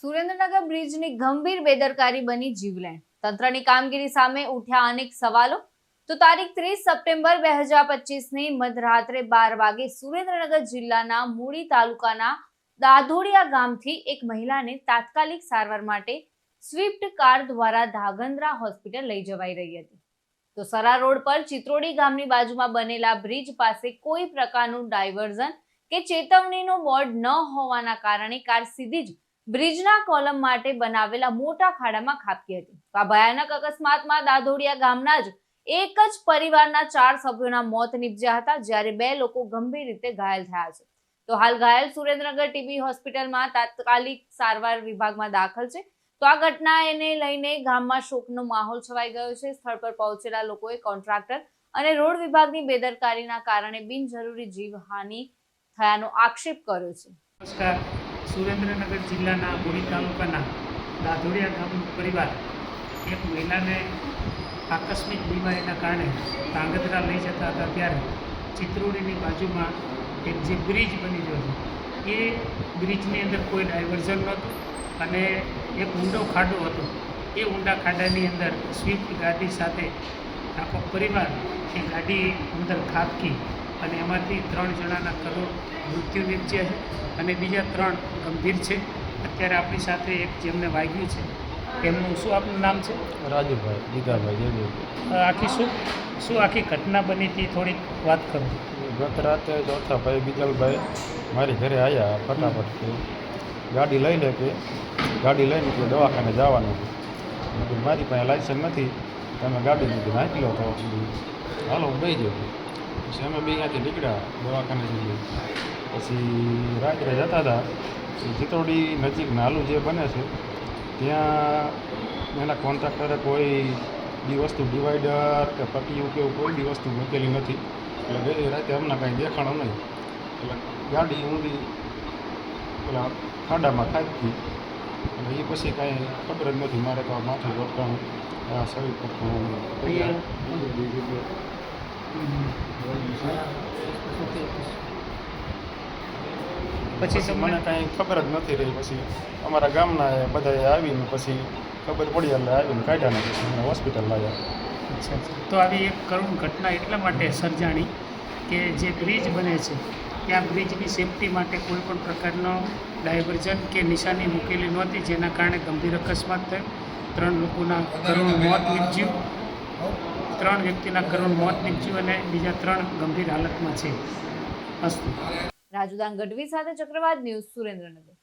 સુરેન્દ્રનગર બ્રિજની ગંભીર બેદરકારી બની જીવલેણ. તંત્રની કામગીરી સામે ઉઠ્યા અનેક સવાલો. તો તારીખ ત્રીસ સપ્ટેમ્બર બે હજાર પચીસની મધરાત્રે બાર વાગે સુરેન્દ્રનગર જિલ્લાના મૂળી તાલુકાના દાધોડિયા ગામથી એક મહિલાને તાત્કાલિક સારવાર માટે સ્વિફ્ટ કાર દ્વારા ધાગંદ્રા હોસ્પિટલ લઈ જવાઈ રહી હતી. તો સરા રોડ પર ચિત્રોડી ગામની બાજુમાં બનેલા બ્રિજ પાસે કોઈ પ્રકારનું ડાયવર્ઝન કે ચેતવણીનો બોર્ડ ન હોવાના કારણે કાર સીધી જ બ્રિજના કોલમ માટે બનાવેલા મોટા ખાડામાં ખાબકી હતી. આ ભયાનક અકસ્માતમાં દાધોડિયા ગામના જ એક જ પરિવારના ચાર સભ્યોના મોત નીપજ્યા હતા, જ્યારે બે લોકો ગંભીર રીતે ઘાયલ થયા છે. તો હાલ ઘાયલ સુરેન્દ્રનગર ટીબી હોસ્પિટલમાં તાત્કાલિક સારવાર વિભાગમાં દાખલ છે. તો આ ઘટનાને લઈને ગામમાં શોકનો માહોલ છવાઈ ગયો છે. સ્થળ પર પહોંચેલા લોકોએ કોન્ટ્રાક્ટર અને રોડ વિભાગની બેદરકારીના કારણે બિનજરૂરી જીવહાનિ થયાનો આક્ષેપ કર્યો છે. નમસ્કાર. સુરેન્દ્રનગર જિલ્લાના બોડી તાલુકાના દાધોડિયા ગામનો પરિવાર એક મહિલાને આકસ્મિક બીમારીના કારણે ધાંગધ્રા લઈ જતા હતા ત્યારે ચિત્રોડીની બાજુમાં એક જે બ્રિજ બની ગયો હતો. એ બ્રિજની અંદર કોઈ ડાયવર્ઝન નહોતું અને એક ઊંડો ખાડો હતો. એ ઊંડા ખાડાની અંદર સ્વિફ્ટ ગાડી સાથે આખો પરિવાર એ ગાડી અંદર ખાબકી અને એમાંથી ત્રણ જણાના કરોડ મૃત્યુ નીપજ્યા છે અને બીજા ત્રણ ગંભીર છે. અત્યારે આપણી સાથે એક જેમને વાગ્યું છે એમનું શું આપનું નામ છે? રાજુભાઈ ગીતાભાઈ જેવી આખી શું શું આખી ઘટના બની હતી થોડીક વાત કરો. ગત રાતે ચોથા ભાઈ બીજલભાઈ મારી ઘરે આવ્યા ફટાફટથી ગાડી લઈ લે કે ગાડી લઈને કે દવાખાને જવાનું. હતું મારી પાસે લાયસન્સ નથી તમે ગાડી લીધી નાખી લો તો. હાલો હું બેસી જાઉં પછી અમે બે અહીંયાથી નીકળ્યા દવાખાને જઈએ. પછી રાત્રે જતા હતા. પછી ચિત્રોડી નજીક નાલું જે બને છે ત્યાં એના કોન્ટ્રાક્ટરે કોઈ બી વસ્તુ ડિવાઈડર કે પટ્ટીયું કે એવું કોઈ બી વસ્તુ મૂકેલી નથી. એટલે ગઈ રાતે અમને કાંઈ દેખાણો નહીં. એટલે ગાડી ઊંડી પેલા ખાડામાં ખાધી અને એ પછી કાંઈ ખબર જ નથી મારે તો આ માથું ગોઠવાનું. આ શરીર પકડું પછી મને કાંઈ ખબર જ નથી રહી. પછી અમારા ગામના બધાએ આવીને પછી ખબર પડી એટલે આવીને કાઢ્યા ને પછી મને હોસ્પિટલ લાવ્યા અચ્છા અચ્છા. તો આવી એક કરુણ ઘટના એટલા માટે સર્જાણી કે જે બ્રિજ બને છે ત્યાં બ્રિજની સેફટી માટે કોઈ પણ પ્રકારનો ડાયવર્ઝન કે નિશાની મૂકેલી નહોતી જેના કારણે ગંભીર અકસ્માત થયો. ત્રણ લોકોના કરુણ મોત નીપજ્યું. ત્રણ વ્યક્તિના કરુણ મોત નીપજ્યું અને બીજા ત્રણ ગંભીર હાલતમાં છે. અસ્તુ. રાજુદાન ગઢવી સાથે ચક્રવાત ન્યૂઝ સુરેન્દ્રનગર.